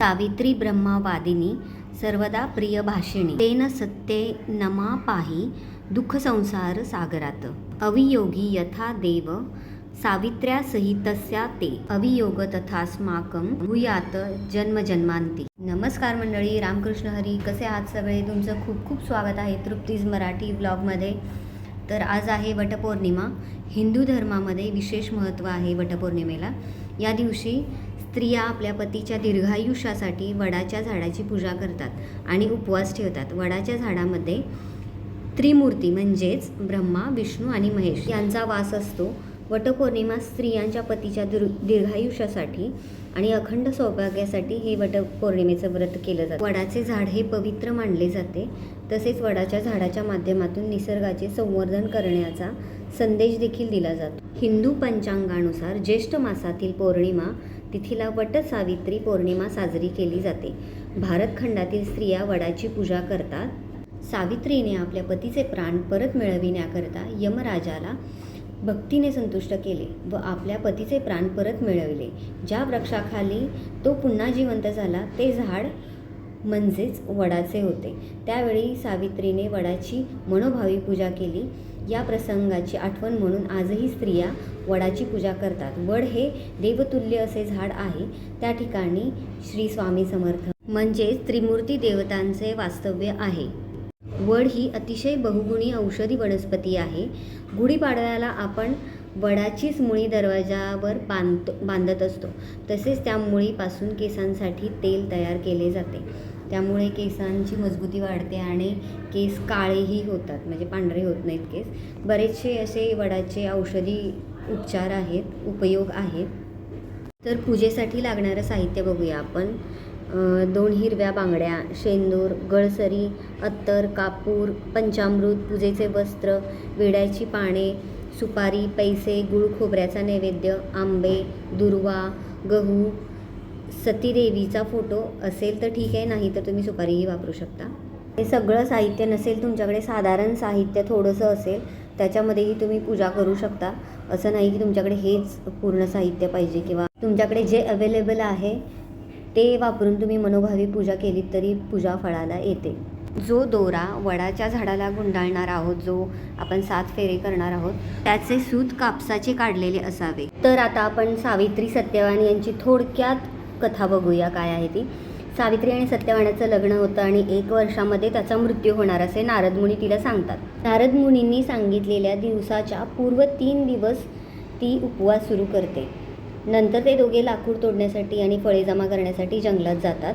सावित्री ब्रह्मावादिनी सर्वदा प्रिय भाषिणी तेन सत्ये नमा पाही दुःख संसार सागरात। अवियोगी यथा देव सावित्र्या सहितस्या ते। अवियोग तथास्माकं भूयात जन्मजन्मांती नमस्कार मंडळी रामकृष्ण हरी कसे आहात सगळे? तुमचं खूप खूप स्वागत आहे तृप्तीज मराठी ब्लॉगमध्ये. तर आज आहे वटपौर्णिमा. हिंदू धर्मामध्ये विशेष महत्त्व आहे वटपौर्णिमेला. या दिवशी स्त्रिया आपल्या पतीच्या दीर्घायुष्यासाठी वडाच्या झाडाची पूजा करतात आणि उपवास ठेवतात. वडाच्या झाडामध्ये त्रिमूर्ती म्हणजेच ब्रह्मा विष्णू आणि महेश यांचा वास असतो. वटपौर्णिमा स्त्रियांच्या पतीच्या दुर् दीर्घायुष्यासाठी आणि अखंड सौभाग्यासाठी हे वटपौर्णिमेचं व्रत केलं जातं. वडाचे झाड हे पवित्र मानले जाते. तसेच वडाच्या झाडाच्या माध्यमातून निसर्गाचे संवर्धन करण्याचा संदेश देखील दिला जातो. हिंदू पंचांगानुसार ज्येष्ठ मासातील पौर्णिमा तिथीला वट सावित्री पौर्णिमा साजरी केली जाते. भारत खंडातील स्त्रिया वडाची पूजा करतात. सावित्रीने आपल्या पतीचे प्राण परत मिळविण्याकरता यमराजाला भक्तीने संतुष्ट केले व आपल्या पतीचे प्राण परत मिळविले. ज्या वृक्षाखाली तो पुन्हा जिवंत झाला ते झाड म्हणजेच वडाचे होते. त्यावेळी सावित्रीने वडाची मनोभावी पूजा केली. या प्रसंगाची आठवण म्हणून आजही स्त्रिया वडाची पूजा करतात. वड हे देवतुल्य असे झाड आहे. त्या ठिकाणी श्री स्वामी समर्थ. म्हणजेच त्रिमूर्ती देवतांचे वास्तव्य आहे. वड ही अतिशय बहुगुणी औषधी वनस्पती आहे. गुढीपाडव्याला आपण वडाचीच मुळी दरवाजावर बांधतो बांधत असतो. तसेच त्या मुळीपासून केसांसाठी तेल तयार केले जाते. त्यामुळे केसांची मजबूती वाढते आणि केस काळेही होतात म्हणजे पांढरे होत नाहीत केस. बरेचसे असे वडाचे औषधी उपचार आहेत उपयोग आहेत. तर पूजेसाठी लागणारं साहित्य बघूया आपण. दोन हिरव्या बांगड्या शेंदूर गळसरी अत्तर कापूर पंचामृत पूजेचे वस्त्र विड्याची पाने सुपारी पैसे गुळ खोबऱ्याचा नैवेद्य आंबे दुर्वा गहू सतीदेवीचा फोटो असेल तर ठीक आहे नाही तर तुम्ही सुपारीही वापरू शकता. हे सगळं साहित्य नसेल तुमच्याकडे साधारण साहित्य थोडंसं असेल त्याच्यामध्येही तुम्ही पूजा करू शकता. असं नाही की तुमच्याकडे हेच पूर्ण साहित्य पाहिजे किंवा तुमच्याकडे जे अवेलेबल आहे ते वापरून तुम्ही मनोभावी पूजा केलीत तरी पूजा फळाला येते. जो दोरा वडाच्या झाडाला गुंडाळणार आहोत जो आपण सात फेरे करणार आहोत त्याचे सूत कापसाचे काढलेले असावे. तर आता आपण सावित्री सत्यवान यांची थोडक्यात कथा बघूया काय आहे ती. सावित्री आणि सत्यवानाचं लग्न होतं आणि एक वर्षामध्ये त्याचा मृत्यू होणार असे नारद मुनी तिला सांगतात. नारद मुनींनी सांगितलेल्या दिवसाच्या पूर्व तीन दिवस ती उपवास सुरू करते. नंतर ते दोघे लाकूड तोडण्यासाठी आणि फळे जमा करण्यासाठी जंगलात जातात.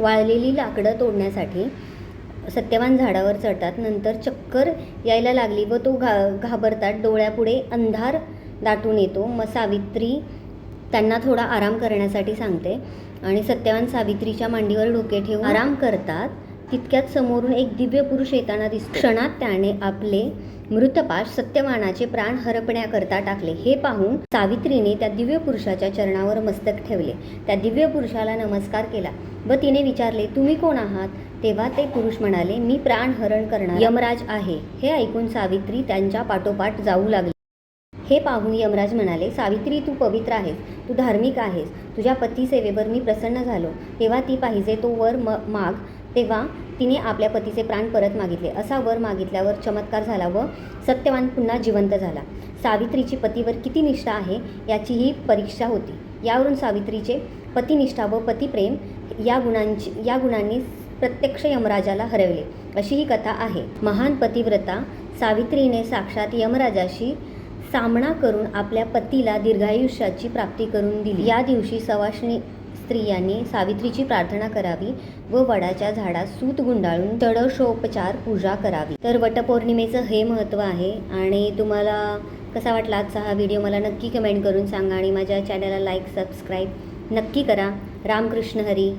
वाळलेली लाकडं तोडण्यासाठी सत्यवान झाडावर चढतात. नंतर चक्कर यायला लागली व तो घा घाबरतात. डोळ्यापुढे अंधार दाटून येतो. मग सावित्री त्यांना थोडा आराम करण्यासाठी सांगते. आणि सत्यवान सावित्रीच्या मांडीवर डोके ठेवून आराम करतात तितक्यात समोरून एक दिव्य पुरुष येताना दिसतो. क्षणात त्याने आपले मृतपाश सत्यवानाचे प्राण हरपण्याकरता टाकले. हे पाहून सावित्रीने त्या दिव्य पुरुषाच्या चरणावर मस्तक ठेवले. त्या दिव्य पुरुषाला नमस्कार केला व तिने विचारले तुम्ही कोण आहात? तेव्हा ते पुरुष म्हणाले मी प्राणहरण करणार यमराज आहे. हे ऐकून सावित्री त्यांच्या पाठोपाठ जाऊ लागली. हे पाहून यमराज म्हणाले सावित्री तू पवित्र आहेस तू धार्मिक आहेस तुझ्या पती सेवेवर मी प्रसन्न झालो. तेव्हा ती पाहिजे तो वर म माग. तेव्हा तिने आपल्या पतीचे प्राण परत मागितले. असा वर मागितल्यावर चमत्कार झाला व सत्यवान पुन्हा जिवंत झाला. सावित्रीची पतीवर किती निष्ठा आहे याची ही परीक्षा होती. यावरून सावित्रीचे पतिनिष्ठा व पतिप्रेम या गुणांची या गुणांनी प्रत्यक्ष यमराजाला हरवले. अशी ही कथा आहे. महान पतिव्रता सावित्रीने साक्षात यमराजाशी सामना करून आपल्या पतीला दीर्घायुष्याची प्राप्ती करून दिली. या दिवशी सवाष्णी स्त्रियांनी सावित्रीची प्रार्थना करावी व वडाच्या झाडात सूत गुंडाळून तडशोपचार पूजा करावी. तर वटपौर्णिमेचं हे महत्त्व आहे आणि तुम्हाला कसा वाटला आजचा हा व्हिडिओ मला नक्की कमेंट करून सांगा आणि माझ्या चॅनलला लाईक सबस्क्राईब नक्की करा. रामकृष्ण हरी.